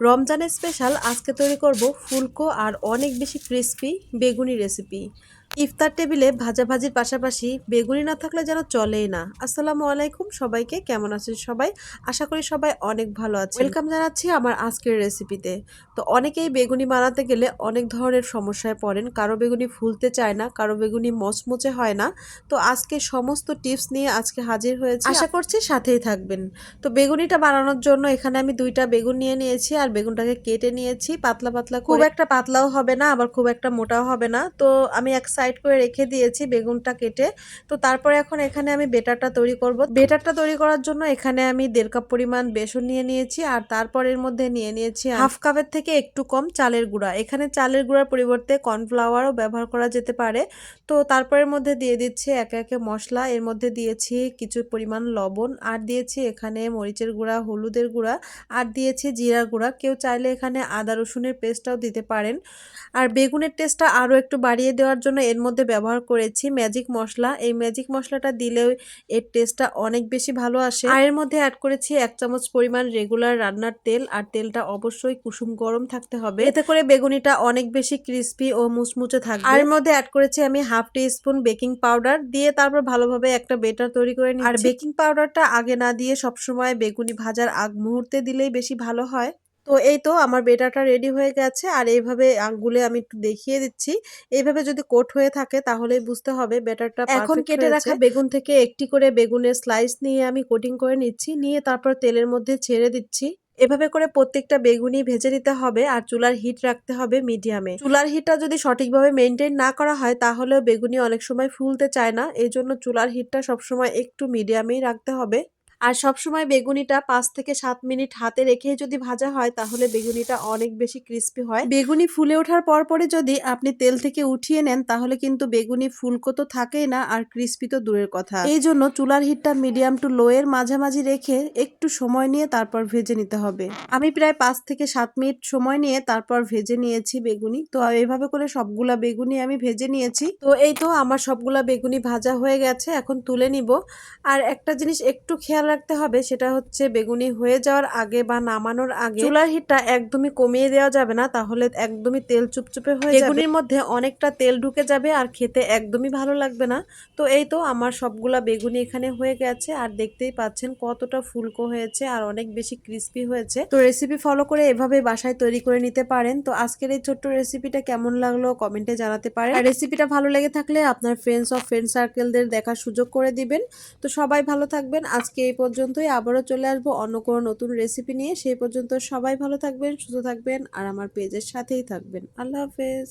রমজানের স্পেশাল আজকে তৈরি করব ফুলকো আর অনেক বেশি ক্রিস্পি বেগুনি রেসিপি। ইফতার টেবিলে ভাজাভাজির পাশাপাশি বেগুনি না থাকলে যেন চলেই না। আসসালামু আলাইকুম সবাইকে কেমন আছেন সবাই? আশা করি সবাই অনেক ভালো আছে ওয়েলকাম জানাচ্ছি আমার আজকের রেসিপিতে। তো অনেকেই বেগুনি বানাতে গেলে অনেক ধরনের সমস্যায় পড়েন। কারও বেগুনি ফুলতে চায় না কারও বেগুনি মচমচে হয় না। তো আজকে সমস্ত টিপস নিয়ে আজকে হাজির হয়েছে। আশা করছি সাথেই থাকবেন। তো বেগুনিটা বানানোর জন্য এখানে আমি দুইটা বেগুন নিয়ে নিয়েছি আর বেগুনটাকে কেটে নিয়েছি পাতলা পাতলা খুব একটা পাতলাও হবে না আবার খুব একটা মোটাও হবে না। তো আমি এক সাইড করে রেখে দিয়েছি বেগুনটা কেটে। তো তারপরে এখন এখানে আমি বেটারটা তৈরি করব। বেটারটা তৈরি করার জন্য এখানে আমি দেড় কাপ পরিমাণ বেসন নিয়ে নিয়েছি আর তারপরের মধ্যে নিয়ে নিয়েছি হাফ কাপের থেকে একটু কম চালের গুঁড়া। এখানে চালের গুঁড়ার পরিবর্তে কর্নফ্লাওয়ারও ব্যবহার করা যেতে পারে। তো তারপরের মধ্যে দিয়ে দিচ্ছি একে একে মশলা। এর মধ্যে দিয়েছি কিছু পরিমাণ লবণ আর দিয়েছি এখানে মরিচের গুঁড়া, হলুদের গুঁড়া আর দিয়েছি জিরার গুঁড়া। কেউ চাইলে এখানে আদা রসুনের পেস্টটাও দিতে পারেন। আর বেগুনের টেস্টটা আরও একটু বাড়িয়ে দেওয়ার জন্য এর মধ্যে ব্যবহার করেছি ম্যাজিক মশলা। এই ম্যাজিক মশলাটা দিলেও এর টেস্টটা অনেক বেশি ভালো আসে। আর এর মধ্যে অ্যাড করেছি এক চামচ পরিমাণ রেগুলার রান্নার তেল। আর তেলটা অবশ্যই কুসুম গরম থাকতে হবে। এতে করে বেগুনিটা অনেক বেশি ক্রিস্পি ও মুচমুচে থাকবে। আর এর মধ্যে অ্যাড করেছি আমি half teaspoon baking powder দিয়ে তারপর ভালোভাবে একটা বেটার তৈরি করে নিই আর বেকিং পাউডারটা আগে না দিয়ে সবসময় বেগুনি ভাজার আগ মুহূর্তে দিলেই বেশি ভালো হয়। তো এই তো আমার বেটাটা রেডি হয়ে গেছে। আর এইভাবে আঙ্গুলে আমি একটু দেখিয়ে দিচ্ছি। এইভাবে যদি কোট হয়ে থাকে তাহলেই বুঝতে হবে বেটারটা এখন কেটে রাখা বেগুন থেকে একটি করে বেগুনের স্লাইস নিয়ে আমি কোটিং করে নিচ্ছি। নিয়ে তারপর তেলের মধ্যে ছেড়ে দিচ্ছি। এভাবে করে প্রত্যেকটা বেগুনি ভেজে নিতে হবে আর চুলার হিট রাখতে হবে মিডিয়ামে চুলার হিটটা যদি সঠিকভাবে মেনটেন না করা হয় তাহলেও বেগুনি অনেক সময় ফুলতে চায় না। এই জন্য চুলার হিটটা সবসময় একটু মিডিয়ামেই রাখতে হবে। আর সবসময় বেগুনিটা পাঁচ থেকে সাত মিনিট হাতে রেখে যদি ভাজা হয়, তাহলে বেগুনিটা অনেক বেশি ক্রিস্পি হয়। বেগুনি ফুলে ওঠার পর পরে যদি আপনি তেল থেকে উঠিয়ে নেন, তাহলে কিন্তু বেগুনি ফুলকো তো থাকেই না আর ক্রিস্পি তো দূরের কথা। এই জন্য চুলার হিটটা মিডিয়াম টু লো এর মাঝামাঝি রেখে একটু সময় নিয়ে তারপর ভেজে নিতে হবে। আমি প্রায় পাঁচ থেকে সাত মিনিট সময় নিয়ে তারপর ভেজে নিয়েছি বেগুনি। তো এইভাবে করে সবগুলা বেগুনি আমি ভেজে নিয়েছি। তো এই তো আমার সবগুলা বেগুনি ভাজা হয়ে গেছে, এখন তুলে নিব। আর একটা জিনিস একটু খেয়াল রাখতে হবে সেটা হচ্ছে বেগুনি হয়ে যাওয়ার আগে বা নামানোর আগে চুলার হিটটা একদমই কমিয়ে দেওয়া যাবে না তাহলে একদমই তেল চুপচুপে হয়ে যাবে। বেগুনির মধ্যে অনেকটা তেল ঢুকে যাবে আর খেতে একদমই ভালো লাগবে না। তো এই তো আমার সবগুলা বেগুনি এখানে হয়ে গেছে আর দেখতেই পাচ্ছেন কতটা ফুলকো হয়েছে আর অনেক বেশি ক্রিস্পি হয়েছে। তো রেসিপি ফলো করে এভাবে বাসায় তৈরি করে নিতে পারেন। তো আজকের এই ছোট্ট রেসিপিটা কেমন লাগল কমেন্টে জানাতে পারেন। আর রেসিপিটা ভালো লেগে থাকলে আপনার ফ্রেন্ডস অফ ফ্রেন্ড সার্কেলদের দেখার সুযোগ করে দিবেন। তো সবাই ভালো থাকবেন। আজকে এই পর্যন্তই আবারও চলে আসব অন্য কোনো নতুন রেসিপি নিয়ে। সেই পর্যন্ত সবাই ভালো থাকবেন, সুস্থ থাকবেন, আর আমার পেজের সাথেই থাকবেন। আল্লাহ হাফেজ।